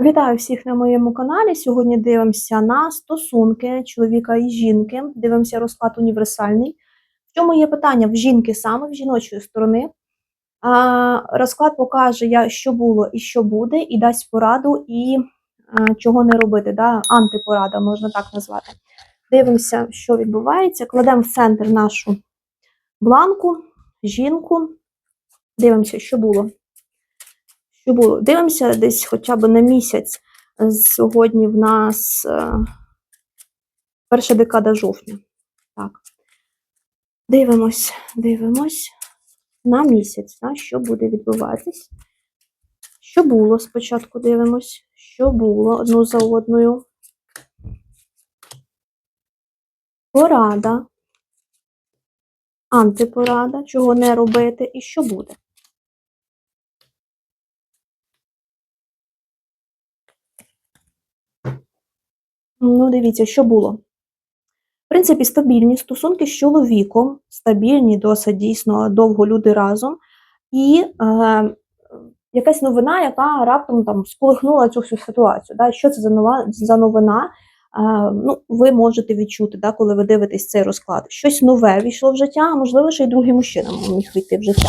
Вітаю всіх на моєму каналі. Сьогодні дивимося на стосунки чоловіка і жінки. Дивимося розклад універсальний. В чому є питання в жінки саме в жіночої сторони? А, розклад покаже, що було і що буде, і дасть пораду, і а, чого не робити. Да? Антипорада, можна так назвати. Дивимося, що відбувається. Кладемо в центр нашу бланку, жінку. Дивимося, що було що було. Дивимося десь хоча б на місяць. Сьогодні в нас е, перша декада жовтня. Так. Дивимось, дивимось на місяць, да, що буде відбуватись. Що було спочатку дивимось, що було одну за одною. Порада, антипорада, чого не робити і що буде. Ну, дивіться, що було. В принципі, стабільні стосунки з чоловіком, стабільні, досить дійсно довго люди разом. І е, якась новина, яка раптом там сколихнула цю всю ситуацію. Да? Що це за нова за новина? Е, ну, Ви можете відчути, да, коли ви дивитесь цей розклад. Щось нове війшло в життя, а можливо, ще й другий мужчина міг війти в життя.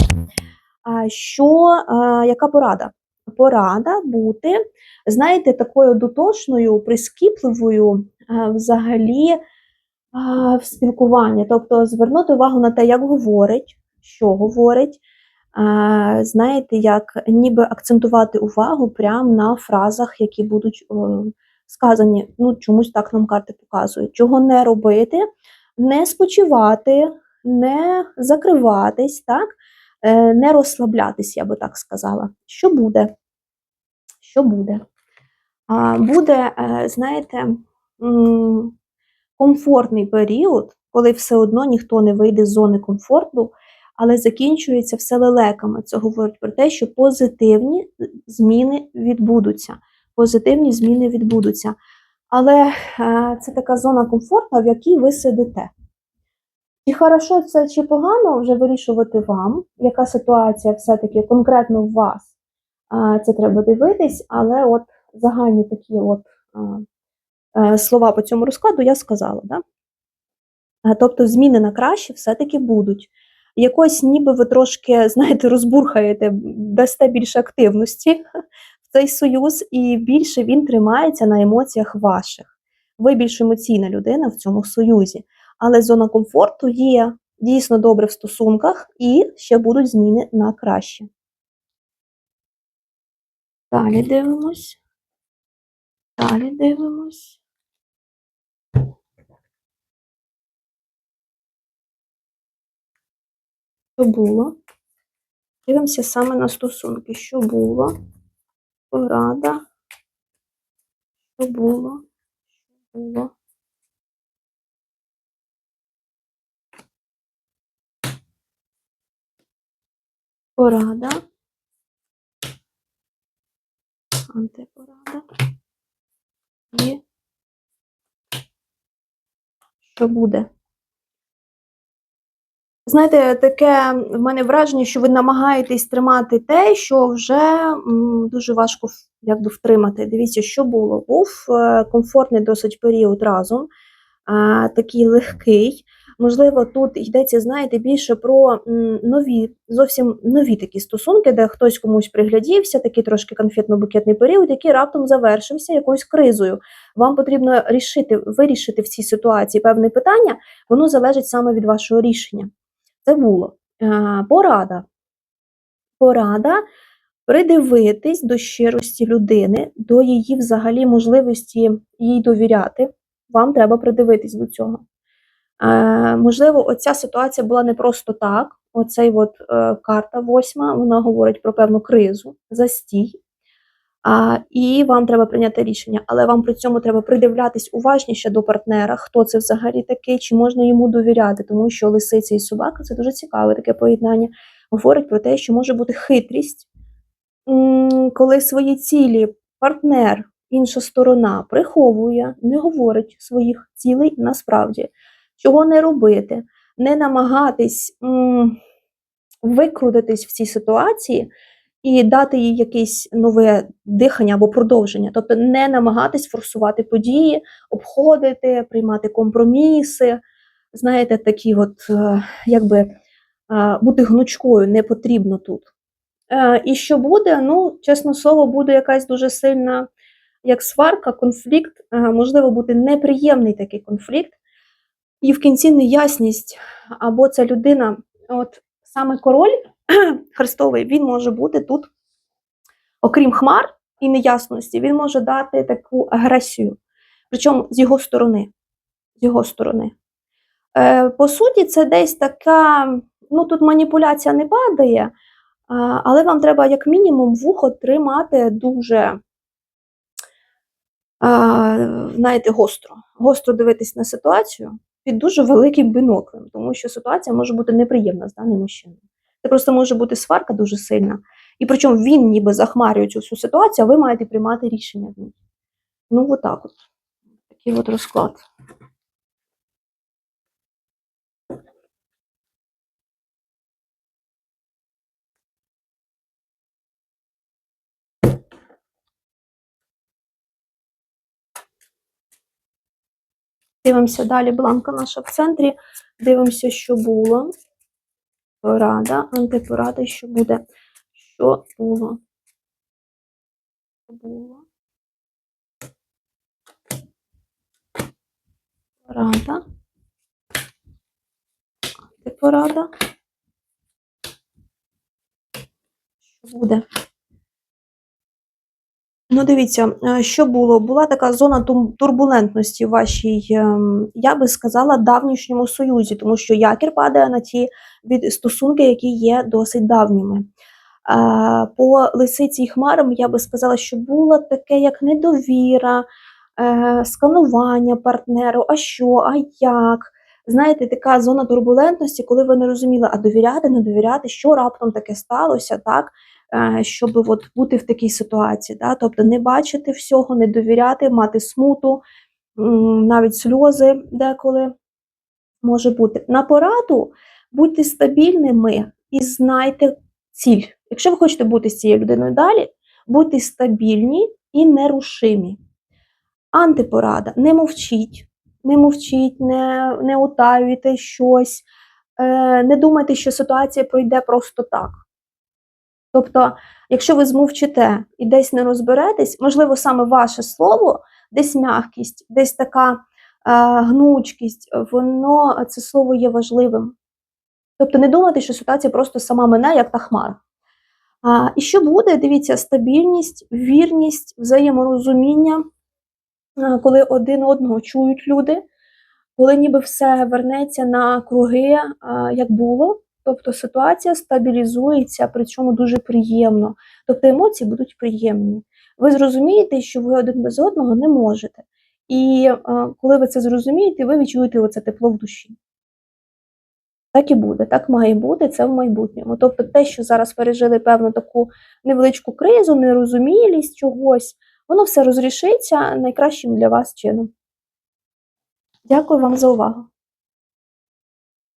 Е, що, е, Яка порада? Порада бути знаєте, такою дотошною, прискіпливою взагалі в спілкуванні. Тобто звернути увагу на те, як говорить, що говорить. Знаєте, як ніби акцентувати увагу прямо на фразах, які будуть сказані. Ну, чомусь так нам карти показують. Чого не робити, не спочивати, не закриватись, так? Е, не розслаблятись, я би так сказала. Що буде? Що буде? буде, е, знаєте, комфортний період, коли все одно ніхто не вийде з зони комфорту, але закінчується все лелеками. Це говорить про те, що позитивні зміни відбудуться. Позитивні зміни відбудуться. Але е, це така зона комфорту, в якій ви сидите. Чи хорошо це, чи погано вже вирішувати вам, яка ситуація все-таки конкретно у вас? Це треба дивитись, але от загальні такі от е, слова по цьому розкладу я сказала. Да? Тобто зміни на краще все-таки будуть. Якось ніби ви трошки, знаєте, розбурхаєте, дасте більше активності в цей союз, і більше він тримається на емоціях ваших. Ви більш емоційна людина в цьому союзі. Але зона комфорту є дійсно добре в стосунках, і ще будуть зміни на краще. Далі дивимось. Далі дивимось. Що було? Дивимося саме на стосунки. Що було? Порада. Що було? Що було? Порада. Антипорада. І що буде? Знаєте, таке в мене враження, що ви намагаєтесь тримати те, що вже дуже важко якби, втримати. Дивіться, що було. Був е, комфортний досить період разом, е, такий легкий. Можливо, тут йдеться, знаєте, більше про нові, зовсім нові такі стосунки, де хтось комусь приглядівся, такий трошки конфетно-букетний період, який раптом завершився якоюсь кризою. Вам потрібно рішити, вирішити в цій ситуації певне питання, воно залежить саме від вашого рішення. Це було порада. Порада придивитись до щирості людини, до її взагалі можливості їй довіряти. Вам треба придивитись до цього. Е, можливо, оця ситуація була не просто так. Оцей от е, карта восьма, вона говорить про певну кризу, застій. А, І вам треба прийняти рішення, але вам при цьому треба придивлятись уважніше до партнера, хто це взагалі такий, чи можна йому довіряти, тому що лисиця і собака це дуже цікаве таке поєднання. Говорить про те, що може бути хитрість, коли свої цілі партнер, інша сторона приховує, не говорить своїх цілей насправді чого не робити, не намагатись м, викрутитись в цій ситуації і дати їй якесь нове дихання або продовження. Тобто не намагатись форсувати події, обходити, приймати компроміси. Знаєте, такі от, е, якби е, бути гнучкою не потрібно тут. Е, І що буде? Ну, чесно слово, буде якась дуже сильна як сварка, конфлікт, можливо, бути неприємний такий конфлікт, і в кінці неясність, або ця людина, от саме король Христовий, він може бути тут, окрім хмар і неясності, він може дати таку агресію, причому з його сторони. З його сторони. Е, По суті, це десь така, ну тут маніпуляція не падає, але вам треба, як мінімум, вухо тримати дуже, знаєте, гостро. Гостро дивитись на ситуацію під дуже великим біноклем, тому що ситуація може бути неприємна з даним мужчиною. Це просто може бути сварка дуже сильна. І причому він ніби захмарює цю всю ситуацію, а ви маєте приймати рішення в ній. Ну, отак от. Такий от розклад. Дивимося далі, бланка наша в центрі. Дивимося, що було. Порада, антипорада, що буде. Що було? Що було? Порада. Антипорада. Що буде? Ну, дивіться, е, що було? Була така зона турбулентності в вашій, ем, я би сказала, давнішньому союзі, тому що якір падає на ті від стосунки, які є досить давніми. Е, По лисиці і хмарам я би сказала, що було таке як недовіра, е, сканування партнеру, а що, а як. Знаєте, така зона турбулентності, коли ви не розуміли, а довіряти, не довіряти, що раптом таке сталося, так? Е, щоб от бути в такій ситуації. Да? Тобто не бачити всього, не довіряти, мати смуту, навіть сльози деколи може бути. На пораду будьте стабільними і знайте ціль. Якщо ви хочете бути з цією людиною далі, будьте стабільні і нерушимі. Антипорада. Не мовчіть, не мовчіть, не, не утаюйте щось, е, не думайте, що ситуація пройде просто так. Тобто, якщо ви змовчите і десь не розберетесь, можливо, саме ваше слово, десь м'якість, десь така е, гнучкість, воно це слово є важливим. Тобто не думайте, що ситуація просто сама мене, як та хмара. А, і що буде? Дивіться, стабільність, вірність, взаєморозуміння, коли один одного чують люди, коли ніби все вернеться на круги, а, як було. Тобто ситуація стабілізується, причому дуже приємно. Тобто емоції будуть приємні. Ви зрозумієте, що ви один без одного не можете. І е, коли ви це зрозумієте, ви відчуєте оце тепло в душі. Так і буде, так має бути, це в майбутньому. Тобто те, що зараз пережили певну таку невеличку кризу, нерозумілість чогось, воно все розрішиться найкращим для вас чином. Дякую вам за увагу.